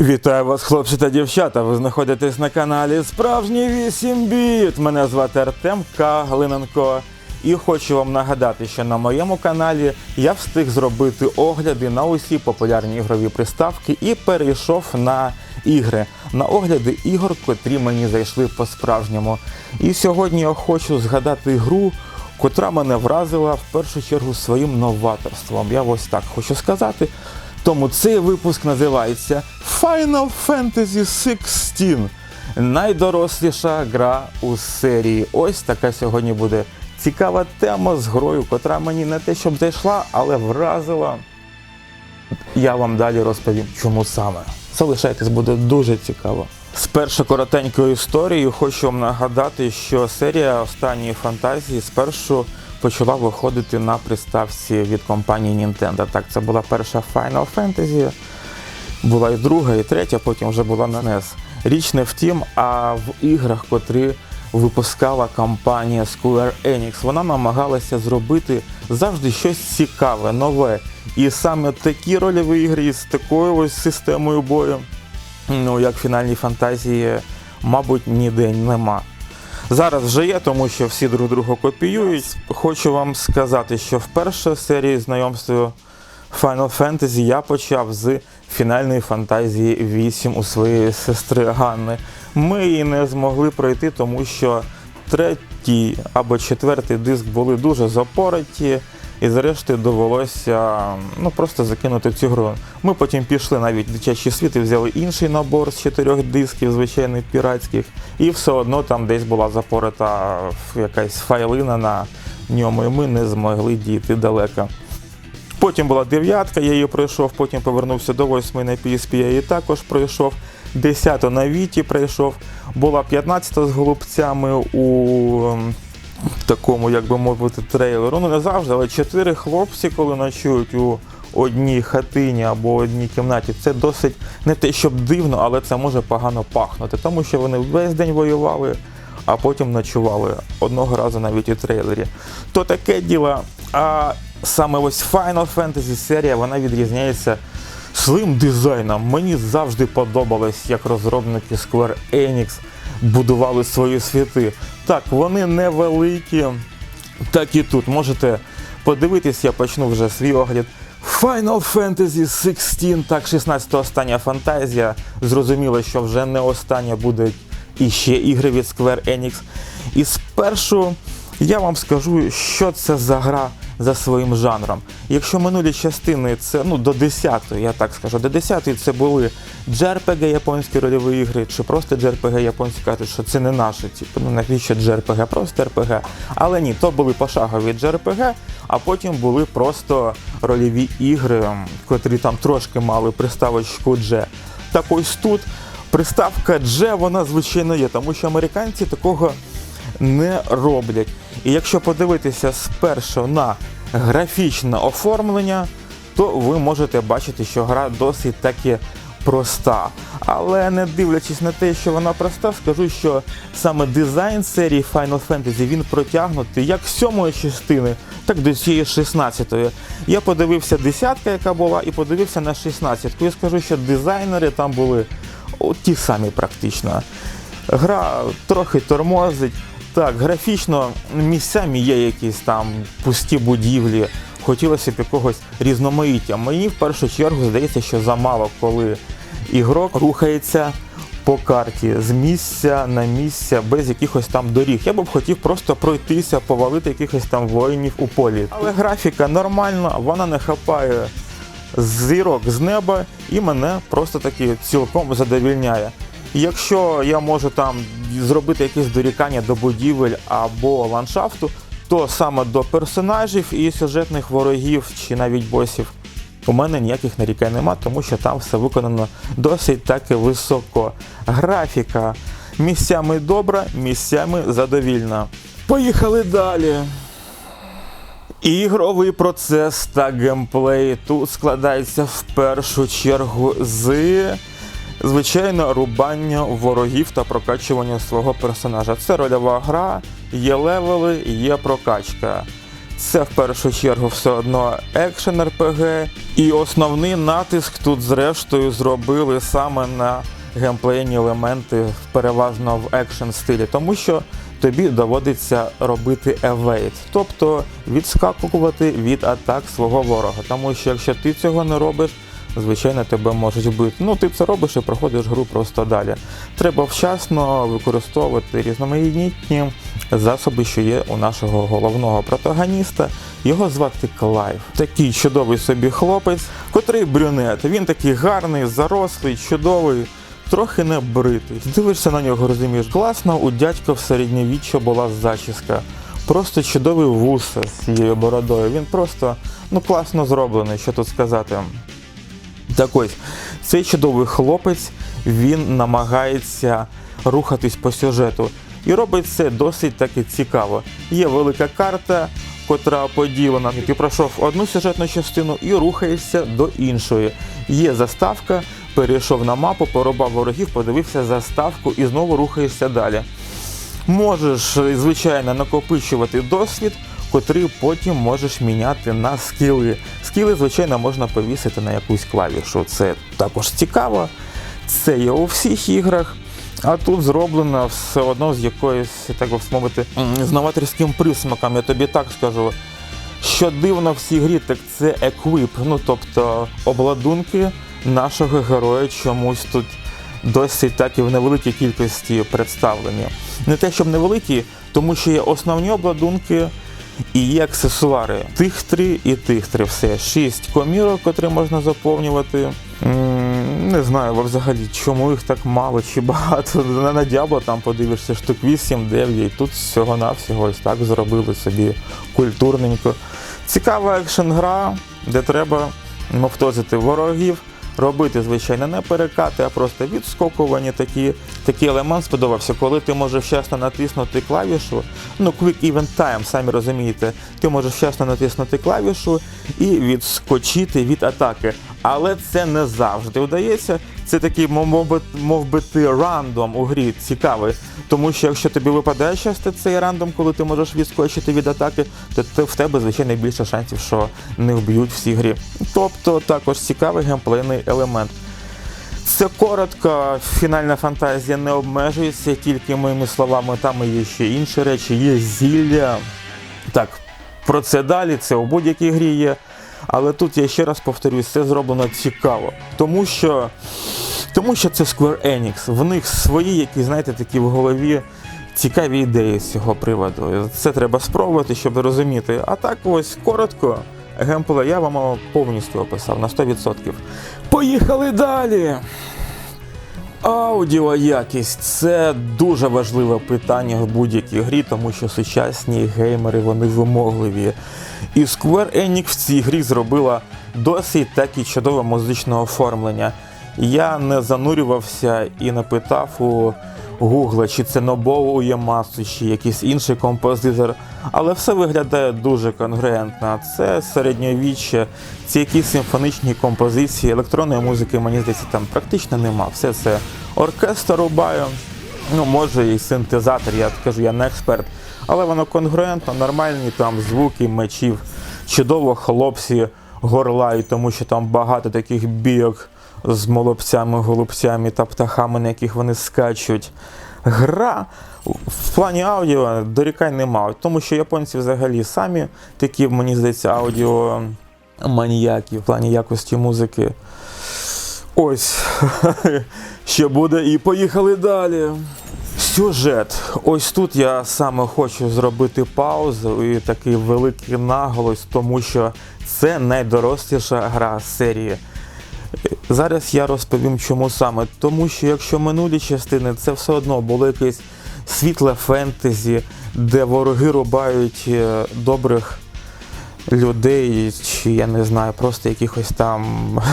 Вітаю вас, хлопці та дівчата. Ви знаходитесь на каналі Справжній 8 біт. Мене звати Артем К. Глиненко. І хочу вам нагадати, що на моєму каналі я встиг зробити огляди на усі популярні ігрові приставки і перейшов на ігри, на огляди ігор, котрі мені зайшли по-справжньому. І сьогодні я хочу згадати гру, котра мене вразила в першу чергу своїм новаторством. Я ось так хочу сказати. Тому цей випуск називається Final Fantasy 16. Найдоросліша гра у серії. Ось така сьогодні буде цікава тема з грою, котра мені не те, щоб зайшла, але вразила. Я вам далі розповім, чому саме. Залишайтесь, буде дуже цікаво. Спершу коротенькою історією хочу вам нагадати, що серія останньої фантазії спершу почала виходити на приставці від компанії Nintendo. Так, це була перша Final Fantasy, була і друга, і третя, потім вже була на NES. Річ не в тім, а в іграх, котрі випускала компанія Square Enix, вона намагалася зробити завжди щось цікаве, нове. І саме такі рольові ігри з такою ось системою бою, ну як в фінальній фантазії, мабуть, ніде нема. Зараз вже є, тому що всі друг друга копіюють. Хочу вам сказати, що вперше першій серії знайомства Final Fantasy я почав з фінальної фантазії 8 у своєї сестри Ганни. Ми її не змогли пройти, тому що третій або четвертий диск були дуже запороті. І зрештою довелося ну, просто закинути цю гру. Ми потім пішли навіть в дитячий світ і взяли інший набор з чотирьох дисків, звичайних піратських, і все одно там десь була запорита якась файлина на ньому, і ми не змогли дійти далеко. Потім була дев'ятка, я її пройшов, потім повернувся до восьми на PSP, я її також пройшов. Десята на Віті пройшов. Була 15 з голубцями у ем, такому, як би мовити, трейлеру. Ну не завжди, але чотири хлопці, коли ночують у одній хатині або одній кімнаті, це досить не те, щоб дивно, але це може погано пахнути, тому що вони весь день воювали, а потім ночували одного разу навіть у трейлері. То таке діло. А саме ось Final Fantasy серія вона відрізняється своїм дизайном. Мені завжди подобалось, як розробники Square Enix будували свої світи. Так, вони невеликі, так і тут. Можете подивитись, я почну вже свій огляд. Final Fantasy 16, так, 16 остання фантазія. Зрозуміло, що вже не остання будуть іще ігри від Square Enix. І спершу я вам скажу, що це за гра за своїм жанром. Якщо минулі частини це ну до 10-ї, я так скажу, до 10-ї це були JRPG японські рольові ігри, чи просто JRPG японські кажуть, що це не наші, типу, ну навіщо JRPG, просто RPG. Але ні, то були пошагові JRPG, а потім були просто рольові ігри, котрі там трошки мали приставочку G. Так ось тут приставка G, вона звичайно є, тому що американці такого не роблять. І якщо подивитися спершу на графічне оформлення, то ви можете бачити, що гра досить таки проста. Але не дивлячись на те, що вона проста, скажу, що саме дизайн серії Final Fantasy він протягнутий як з сьомої частини, так до цієї 16-ї. Я подивився десятка, яка була, і подивився на 16-ку. І скажу, що дизайнери там були о, ті самі практично. Гра трохи тормозить. Так, графічно місцями є якісь там пусті будівлі, хотілося б якогось різноманіття. Мені в першу чергу здається, що замало, коли ігрок рухається по карті з місця на місця без якихось там доріг. Я б хотів просто пройтися, повалити якихось там воїнів у полі. Але графіка нормальна, вона не хапає зірок з неба і мене просто таки цілком задовільняє. Якщо я можу там зробити якесь дорікання до будівель або ландшафту, то саме до персонажів і сюжетних ворогів чи навіть босів у мене ніяких нарікань нема, тому що там все виконано досить таки високо. Графіка місцями добра, місцями задовільна. Поїхали далі. Ігровий процес та геймплей тут складається в першу чергу з звичайно рубання ворогів та прокачування свого персонажа. Це рольова гра, є левели, є прокачка. Це в першу чергу все одно екшен РПГ. І основний натиск тут, зрештою, зробили саме на геймплейні елементи, переважно в екшен стилі, тому що тобі доводиться робити евейт, тобто відскакувати від атак свого ворога. Тому що якщо ти цього не робиш, звичайно, тебе можуть вбити. Ну, ти це робиш і проходиш гру просто далі. Треба вчасно використовувати різноманітні засоби, що є у нашого головного протагоніста. Його звати Клайв. Такий чудовий собі хлопець, котрий брюнет. Він такий гарний, зарослий, чудовий. Трохи не бритий. Дивишся на нього, розумієш, класно, у дядька в середньовіччя була зачіска. Просто чудовий вуса з цією бородою. Він просто ну класно зроблений, що тут сказати. Так ось, цей чудовий хлопець він намагається рухатись по сюжету. І робить це досить таки цікаво. Є велика карта, котра поділена. Ти пройшов одну сюжетну частину і рухаєшся до іншої. Є заставка, перейшов на мапу, порубав ворогів, подивився заставку і знову рухаєшся далі. Можеш, звичайно, накопичувати досвід, котрий потім можеш міняти на скіли. Скіли, звичайно, можна повісити на якусь клавішу. Це також цікаво. Це є у всіх іграх. А тут зроблено все одно з якоюсь, так би мовити, з новаторським присмаком. Я тобі так скажу. Що дивно в цій грі, так це еквіп, ну тобто обладунки нашого героя чомусь тут досить так і в невеликій кількості представлені. Не те, щоб невеликі, тому що є основні обладунки і є аксесуари. Тих три і тих три. Все. Шість комірок, котрі можна заповнювати. Не знаю взагалі, чому їх так мало чи багато. На, Діабло там подивишся штук 8-9, тут всього-навсього ось так зробили собі культурненько. Цікава екшен гра, де треба мовтозити ворогів, робити, звичайно, не перекати, а просто відскокування. Такі, такий елемент сподобався, коли ти можеш вчасно натиснути клавішу. Ну, Quick Event Time, самі розумієте, ти можеш вчасно натиснути клавішу і відскочити від атаки. Але це не завжди вдається. Це такий, мов, би, мов би ти рандом у грі цікавий. Тому що якщо тобі випадає часто цей рандом, коли ти можеш відскочити від атаки, то в тебе звичайно більше шансів, що не вб'ють в цій грі. Тобто також цікавий геймплейний елемент. Це коротко, фінальна фантазія не обмежується тільки моїми словами, там є ще інші речі, є зілля. Так, про це далі, це у будь-якій грі є. Але тут я ще раз повторюсь, це зроблено цікаво. Тому що, тому що це Square Enix. В них свої, які, знаєте, такі в голові цікаві ідеї з цього приводу. Це треба спробувати, щоб розуміти. А так ось коротко. Геймплей я вам повністю описав на 100%. Поїхали далі! Аудіоякість це дуже важливе питання в будь-якій грі, тому що сучасні геймери вони вимогливі. І Square Enix в цій грі зробила досить таки чудове музичне оформлення. Я не занурювався і не питав у Гугла, чи це Нобоу Уємасу, чи якийсь інший композитор. Але все виглядає дуже конгруентно. Це середньовіччя, ці якісь симфонічні композиції, електронної музики, мені здається, там практично нема. Все це оркестр рубаю. Ну, може і синтезатор, я кажу, я не експерт. Але воно конгруентно, нормальні там звуки мечів. Чудово хлопці горлають, тому що там багато таких бійок з молодцями, голубцями та птахами, на яких вони скачуть. Гра в плані аудіо дорікань нема, тому що японці взагалі самі такі, мені здається, аудіо маніяки в плані якості музики. Ось, що буде, і поїхали далі. Сюжет. Ось тут я саме хочу зробити паузу і такий великий наголос, тому що це найдоросліша гра серії. Зараз я розповім, чому саме. Тому що якщо минулі частини це все одно було якесь світле фентезі, де вороги рубають е, добрих людей, чи я не знаю, просто якихось там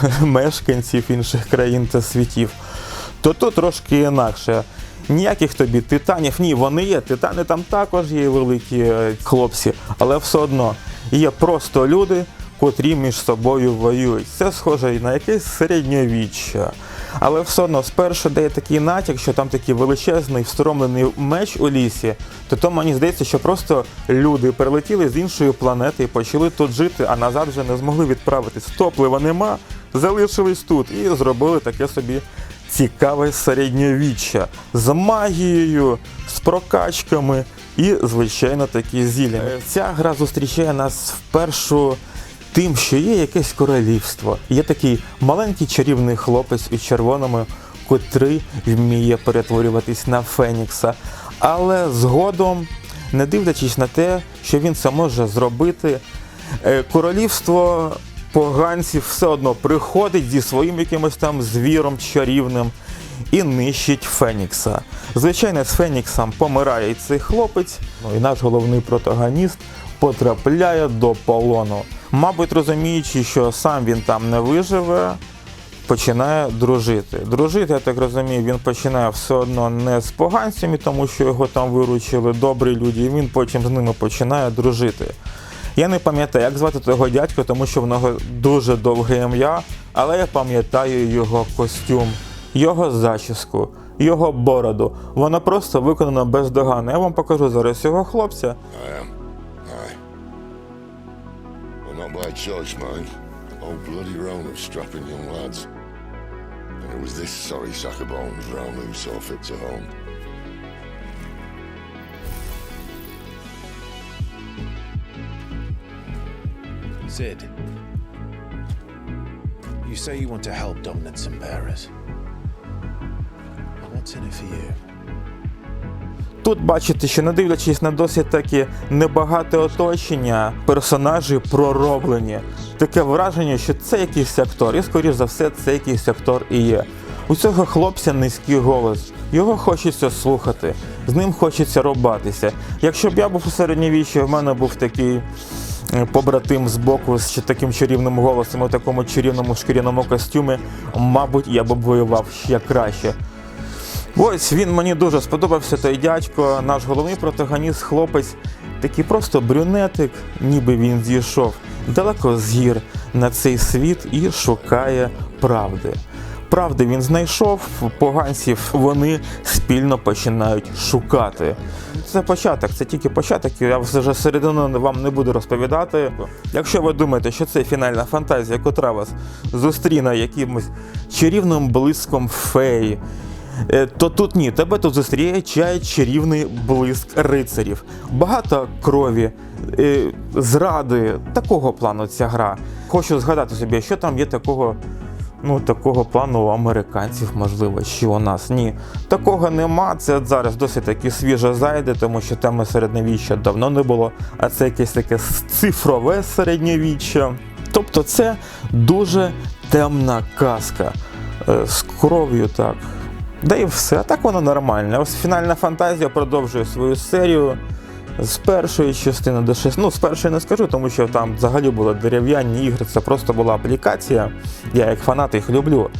мешканців інших країн та світів, то тут трошки інакше. Ніяких тобі титанів, ні, вони є. Титани там також є великі е, хлопці, але все одно є просто люди, котрі між собою воюють. Це схоже і на якесь середньовіччя. Але все одно спершу дає такий натяк, що там такий величезний встромлений меч у лісі, то то мені здається, що просто люди прилетіли з іншої планети і почали тут жити, а назад вже не змогли відправитись. Топлива нема, залишились тут і зробили таке собі цікаве середньовіччя з магією, з прокачками і, звичайно, такі зіллями. Ця гра зустрічає нас впершу тим, що є якесь королівство. Є такий маленький чарівний хлопець у червоному, котрий вміє перетворюватись на Фенікса. Але згодом, не дивлячись на те, що він це може зробити, е, королівство поганців все одно приходить зі своїм якимось там звіром чарівним і нищить Фенікса. Звичайно, з Феніксом помирає цей хлопець, ну і наш головний протагоніст потрапляє до полону. Мабуть, розуміючи, що сам він там не виживе, починає дружити. Дружити, я так розумію, він починає все одно не з поганцями, тому що його там виручили добрі люди, і він потім з ними починає дружити. Я не пам'ятаю, як звати того дядька, тому що в нього дуже довге ім'я, але я пам'ятаю його костюм, його зачіску, його бороду. Воно просто виконано бездоганно. Я вам покажу зараз цього хлопця. By choice, mind. Old bloody Rome of strapping young lads. And it was this sorry sack of bones Rome who saw fit to home. Sid, you say you want to help dominants and bearers. What's in it for you? Тут бачите, що не дивлячись на досить таки небагате оточення, персонажі пророблені. Таке враження, що це якийсь актор, і скоріш за все, це якийсь актор і є. У цього хлопця низький голос. Його хочеться слухати, з ним хочеться рубатися. Якщо б я був у середньовіччі, в мене був такий е, побратим з боку з таким чарівним голосом, у такому чарівному шкіряному костюмі, мабуть, я б воював ще краще. Ось він мені дуже сподобався той дядько, наш головний протагоніст, хлопець, такий просто брюнетик, ніби він зійшов далеко з гір на цей світ і шукає правди. Правди він знайшов, поганців вони спільно починають шукати. Це початок, це тільки початок, я вже середину вам не буду розповідати. Якщо ви думаєте, що це фінальна фантазія, котра вас зустріне якимось чарівним блиском феї, то тут ні, тебе тут зустрічає чарівний блиск рицарів. Багато крові, е, зради, такого плану ця гра. Хочу згадати собі, що там є такого. Ну, такого плану у американців, можливо, що у нас ні. Такого нема. Це зараз досить таки свіже зайде, тому що теми середньовіччя давно не було, а це якесь таке цифрове середньовіччя. Тобто це дуже темна казка е, з кров'ю так. Да і все, так воно нормально. Ось фінальна фантазія продовжує свою серію з першої частини до шести. Ну, з першої не скажу, тому що там взагалі були дерев'яні ігри, це просто була аплікація. Я як фанат їх люблю.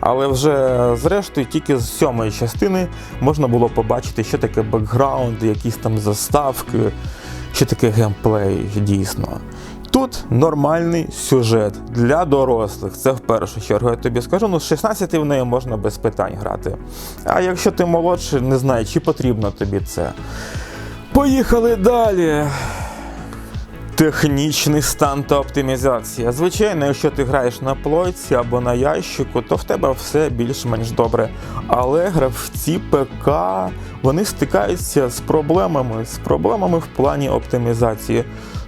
Але вже зрештою, тільки з сьомої частини можна було побачити, що таке бекграунд, якісь там заставки, що таке геймплей дійсно. Тут нормальний сюжет для дорослих. Це в першу чергу я тобі скажу. Ну, з 16 в неї можна без питань грати. А якщо ти молодший, не знаю, чи потрібно тобі це. Поїхали далі. Технічний стан та оптимізація. Звичайно, якщо ти граєш на плойці або на ящику, то в тебе все більш-менш добре. Але гравці ПК вони стикаються з проблемами, з проблемами в плані оптимізації.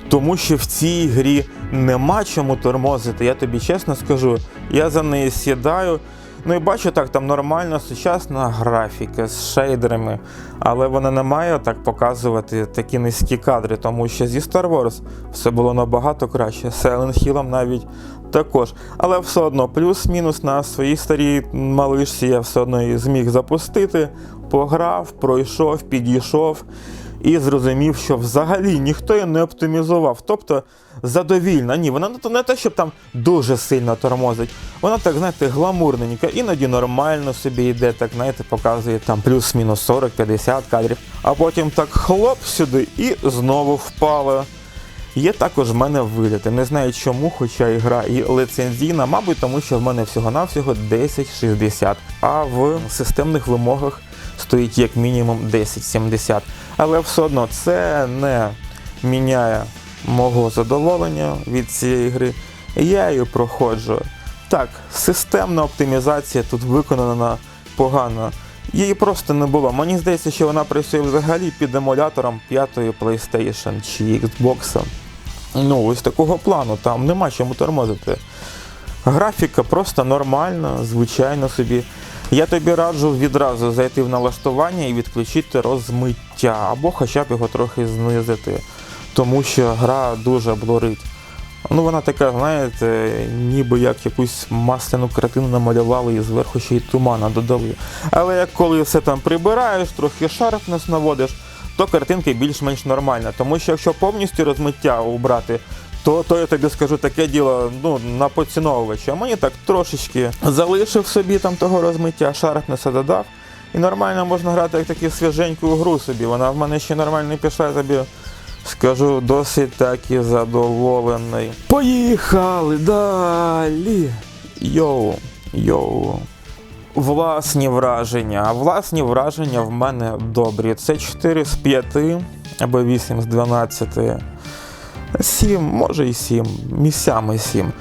Тому що в цій грі нема чому тормозити. Я тобі чесно скажу, я за неї сідаю. Ну і бачу, так, там нормальна сучасна графіка з шейдерами, але вона не має так показувати такі низькі кадри, тому що зі Star Wars все було набагато краще. Silent Hill навіть також. Але все одно, плюс-мінус на своїй старій малишці я все одно її зміг запустити, пограв, пройшов, підійшов і зрозумів, що взагалі ніхто її не оптимізував. Тобто задовільна. Ні, вона не те, щоб там дуже сильно тормозить. Вона так, знаєте, гламурненька, іноді нормально собі йде, так, знаєте, показує там плюс-мінус 40-50 кадрів. А потім так хлоп сюди і знову впала. Є також в мене виліти. Не знаю чому, хоча гра і лицензійна, мабуть, тому що в мене всього-навсього 1060, а в системних вимогах стоїть як мінімум 1070. Але все одно це не міняє мого задоволення від цієї гри. Я її проходжу. Так, системна оптимізація тут виконана погано. Її просто не було. Мені здається, що вона працює взагалі під емулятором п'ятої PlayStation чи Xbox. Ну, ось такого плану, там нема чому тормозити. Графіка просто нормальна, звичайно собі. Я тобі раджу відразу зайти в налаштування і відключити розмиття, або хоча б його трохи знизити, тому що гра дуже блурить. Ну, вона така, знаєте, ніби як якусь масляну картину намалювали і зверху ще й тумана додали. Але як коли все там прибираєш, трохи шарпнес наводиш, то картинка більш-менш нормальна. Тому що якщо повністю розмиття убрати, то, то я тобі скажу таке діло ну, на поціновувача. А мені так трошечки залишив собі там того розмиття, шарпнеса додав. І нормально можна грати як таку свіженьку гру собі. Вона в мене ще нормально пішла, я тобі скажу, досить таки задоволений. Поїхали далі. Йоу, йоу. Власні враження. А власні враження в мене добрі. Це 4 з 5 або 8 з 12. 7, може і 7, місцями 7.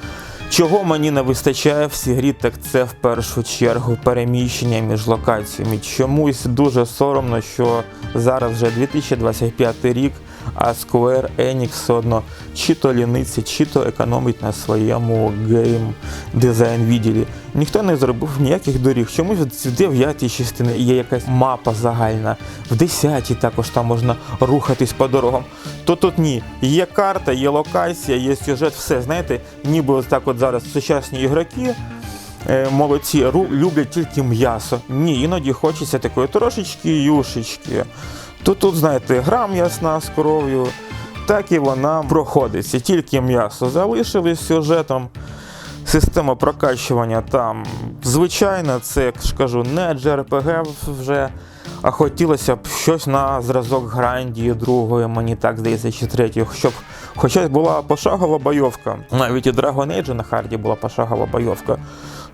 Чого мені не вистачає в Сігрі, грі, так це в першу чергу переміщення між локаціями. Чомусь дуже соромно, що зараз вже 2025 рік, а Square Enix все одно чи то ліниться, чи то економить на своєму гейм дизайн відділі. Ніхто не зробив ніяких доріг. Чомусь в 9 частині є якась мапа загальна, в 10 також там можна рухатись по дорогам. То тут ні. Є карта, є локація, є сюжет, все. Знаєте, ніби ось так от зараз сучасні ігроки. е, Молодці, люблять тільки м'ясо. Ні, іноді хочеться такої трошечки юшечки. То тут, знаєте, гра м'ясна з коров'ю, так і вона проходиться. Тільки м'ясо залишили з сюжетом. Система прокачування там звичайна, це, як ж кажу, не JRPG вже, а хотілося б щось на зразок Грандії другої, мені так здається, чи третьої, щоб хоча була пошагова бойовка. Навіть і Dragon Age на харді була пошагова бойовка.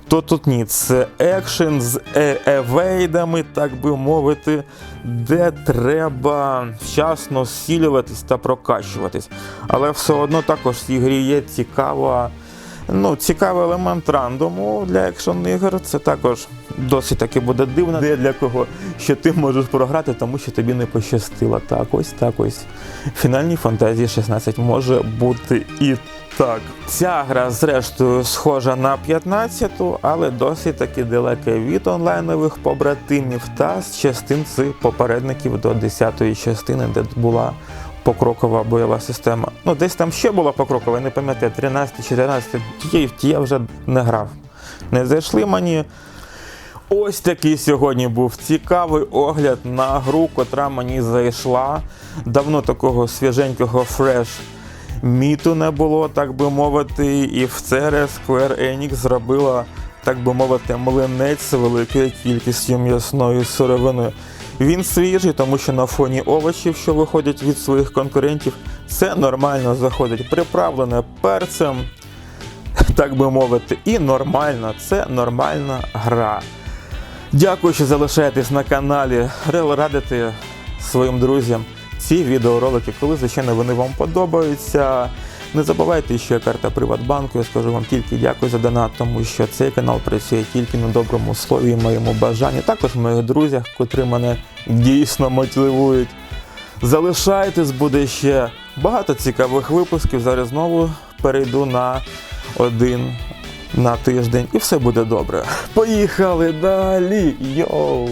То тут ні, це екшен з е- евейдами, так би мовити, де треба вчасно зцілюватись та прокачуватись. Але все одно також в цій грі є цікава Ну, цікавий елемент рандому для екшн ігор. Це також досить таки буде дивно. Де для кого, що ти можеш програти, тому що тобі не пощастило. Так, ось так ось. В фінальній фантазії 16 може бути і так. Ця гра, зрештою, схожа на 15-ту, але досить таки далека від онлайнових побратимів та з частин цих попередників до 10-ї частини, де була покрокова бойова система. Ну, десь там ще була покрокова, я не пам'ятаю, 13, 14, ті, ті я вже не грав. Не зайшли мені. Ось такий сьогодні був цікавий огляд на гру, котра мені зайшла. Давно такого свіженького фреш міту не було, так би мовити, і в ЦР Square Enix зробила, так би мовити, млинець з великою кількістю м'ясної сировини. Він свіжий, тому що на фоні овочів, що виходять від своїх конкурентів, це нормально заходить. Приправлене перцем, так би мовити, і нормально. Це нормальна гра. Дякую, що залишаєтесь на каналі. Радити своїм друзям ці відеоролики, коли, звичайно, вони вам подобаються. Не забувайте, що є карта Приватбанку. Я скажу вам тільки дякую за донат, тому що цей канал працює тільки на доброму слові і моєму бажанні. Також моїх друзях, котрі мене дійсно мотивують. Залишайтесь, буде ще багато цікавих випусків. Зараз знову перейду на один на тиждень і все буде добре. Поїхали далі. Йоу!